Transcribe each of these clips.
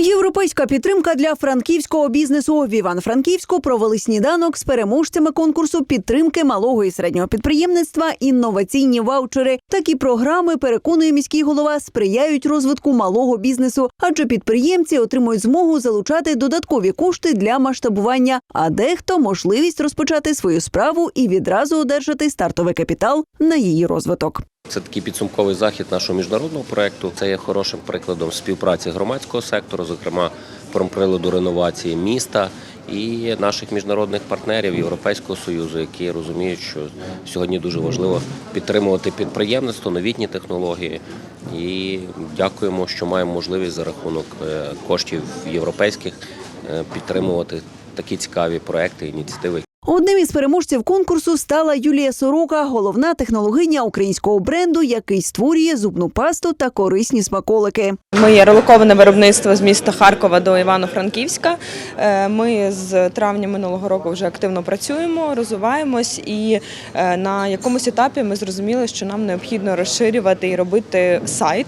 Європейська підтримка для франківського бізнесу в Івано-Франківську провели сніданок з переможцями конкурсу підтримки малого і середнього підприємництва інноваційні ваучери. Такі програми переконує міський голова сприяють розвитку малого бізнесу, адже підприємці отримують змогу залучати додаткові кошти для масштабування, а дехто можливість розпочати свою справу і відразу одержати стартовий капітал на її розвиток. Це такий підсумковий захід нашого міжнародного проекту. Це є хорошим прикладом співпраці громадського сектору, зокрема промприладу реновації міста і наших міжнародних партнерів Європейського союзу, які розуміють, що сьогодні дуже важливо підтримувати підприємництво, новітні технології. І дякуємо, що маємо можливість за рахунок е, коштів європейських е, підтримувати такі цікаві проекти, ініціативи. Одним із переможців конкурсу стала Юлія Сорока, головна технологиня українського бренду, який створює зубну пасту та корисні смаколики. Ми є релоковане виробництво з міста Харкова до Івано-Франківська. Е, Ми з травня минулого року вже активно працюємо, розвиваємось, і е, на якомусь етапі ми зрозуміли, що нам необхідно розширювати і робити сайт.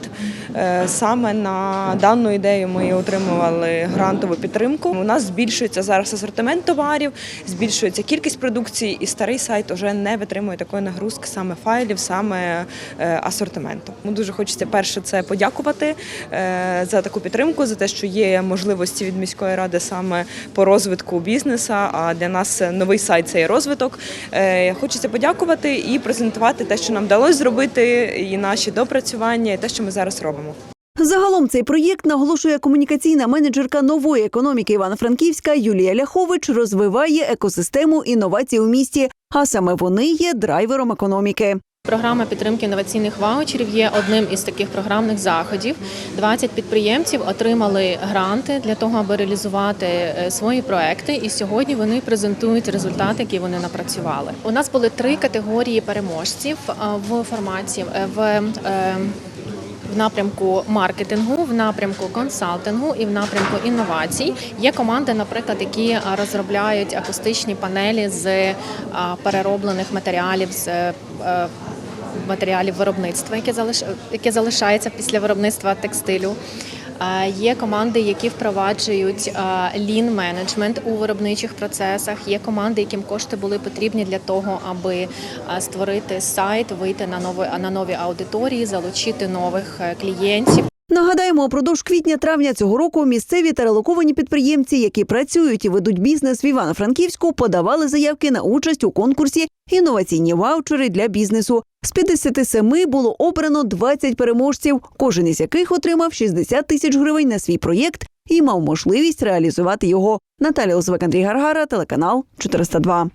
Е, Саме на дану ідею ми отримували грантову підтримку. У нас збільшується зараз асортимент товарів, збільшується кількість продукції, і старий сайт вже не витримує такої нагрузки саме файлів, саме е, асортименту. Тому дуже хочеться перше це подякувати е, за таку підтримку, за те, що є можливості від міської ради саме по розвитку бізнесу. А для нас новий сайт це є розвиток. Е, Хочеться подякувати і презентувати те, що нам вдалося зробити, і наші допрацювання, і те, що ми зараз робимо. Загалом цей проєкт наголошує комунікаційна менеджерка нової економіки Івано-Франківська Юлія Ляхович. Розвиває екосистему інновацій у місті, а саме вони є драйвером економіки. Програма підтримки інноваційних ваучерів є одним із таких програмних заходів. 20 підприємців отримали гранти для того, аби реалізувати е, свої проекти. І сьогодні вони презентують результати, які вони напрацювали. У нас були три категорії переможців е, в форматі е, в. Е, В напрямку маркетингу, в напрямку консалтингу і в напрямку інновацій є команди, наприклад, які розробляють акустичні панелі з перероблених матеріалів з е, е, матеріалів виробництва, яке залиш... яке залишається після виробництва текстилю. Є команди, які впроваджують лін менеджмент у виробничих процесах. Є команди, яким кошти були потрібні для того, аби створити сайт, вийти на нові на нові аудиторії, залучити нових е, клієнтів. Нагадаємо, упродовж квітня-травня цього року місцеві та релоковані підприємці, які працюють і ведуть бізнес в Івано-Франківську, подавали заявки на участь у конкурсі інноваційні ваучери для бізнесу. З 57 було обрано 20 переможців, кожен із яких отримав 60 тисяч гривень на свій проєкт і мав можливість реалізувати його. Наталя Озвик, Андрій Гаргара, телеканал 402.